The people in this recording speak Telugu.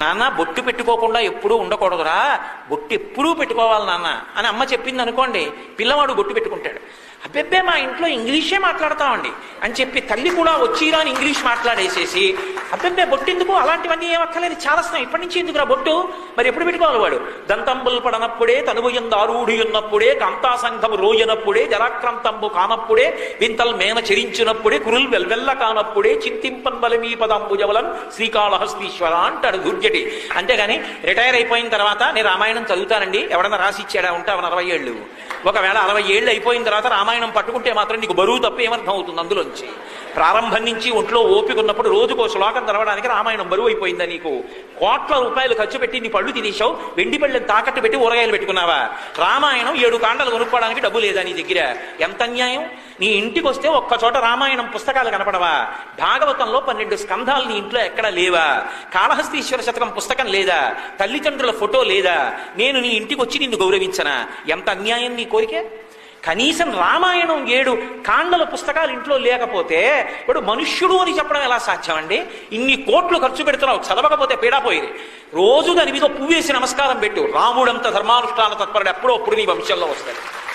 నాన్న బొట్టు పెట్టుకోకుండా ఎప్పుడూ ఉండకూడదురా. బొట్టు ఎప్పుడూ పెట్టుకోవాలి నాన్న అని అమ్మ చెప్పింది అనుకోండి పిల్లవాడు బొట్టు పెట్టుకుంటాడు. అబ్బెబ్బే మా ఇంట్లో ఇంగ్లీషే మాట్లాడతామండి. అని చెప్పి తల్లి కూడా వచ్చిరా అని ఇంగ్లీష్ మాట్లాడేసేసి అబ్బెబ్బే బొట్టు ఎందుకు అలాంటివన్నీ ఏమక్కర్లేదు చాలా స్నేహం. ఇప్పటి నుంచి ఎందుకురా బొట్టు? మరి ఎప్పుడు పెట్టుకోవాలి వాడు? దంతంబులు పడనప్పుడే తనుభయం దారూఢి ఉన్నప్పుడే కాంతా సంఘము రోయనప్పుడే జలాక్రంతంబు కానప్పుడే వింతల్ మేన చెరించినప్పుడే కురుల్ వెల్వెల్ల కానప్పుడే చింతింపన్ బలమీ పదంబుజవలం శ్రీకాళహస్తీశ్వర అంటాడు దుర్జటి. అంతేగాని రిటైర్ అయిపోయిన తర్వాత నేను రామాయణం చదువుతానండి. ఎవడన్నా రాసి ఇచ్చాడా? ఉంటావు అరవై ఏళ్ళు? ఒకవేళ అరవై ఏళ్ళు అయిపోయిన తర్వాత రామాయణం పట్టుకుంటే మాత్రం నీకు బరువు తప్ప ఏమర్థం అవుతుంది అందులోంచి? ప్రారంభం నుంచి ఒంట్లో ఓపిక ఉన్నప్పుడు రోజుకో శ్లోకం తెరవడానికి రామాయణం బరువు అయిపోయిందా నీకు? కోట్ల రూపాయలు ఖర్చు పెట్టి నీ పళ్ళు తినేసావు వెండి పళ్ళని తాకట్టు పెట్టి ఊరగాయలు పెట్టుకున్నావా? రామాయణం ఏడు కాండలు కొనుక్కోవడానికి డబ్బు లేదా నీ దగ్గర? ఎంత అన్యాయం? నీ ఇంటికి వస్తే ఒక్క చోట రామాయణం పుస్తకాలు కనపడవా? భాగవతంలో పన్నెండు స్కంధాలు నీ ఇంట్లో ఎక్కడా లేవా? కాళహస్తీశ్వర శతకం పుస్తకం లేదా? తల్లిదండ్రుల ఫోటో లేదా? నేను నీ ఇంటికి వచ్చి నిన్ను గౌరవించనా? ఎంత అన్యాయం నీ కోరికే? కనీసం రామాయణం ఏడు కాండల పుస్తకాలు ఇంట్లో లేకపోతే ఇప్పుడు మనుష్యుడు అని చెప్పడం ఎలా సాధ్యమండి? ఇన్ని కోట్లు ఖర్చు పెడుతున్నావు చదవకపోతే పీడాపోయేది రోజు దాని మీద పువ్వేసి నమస్కారం పెట్టు. రాముడంత ధర్మానుష్ఠాన తత్పరుడు ఎప్పుడో అప్పుడు నీ వంశంలో వస్తాడు.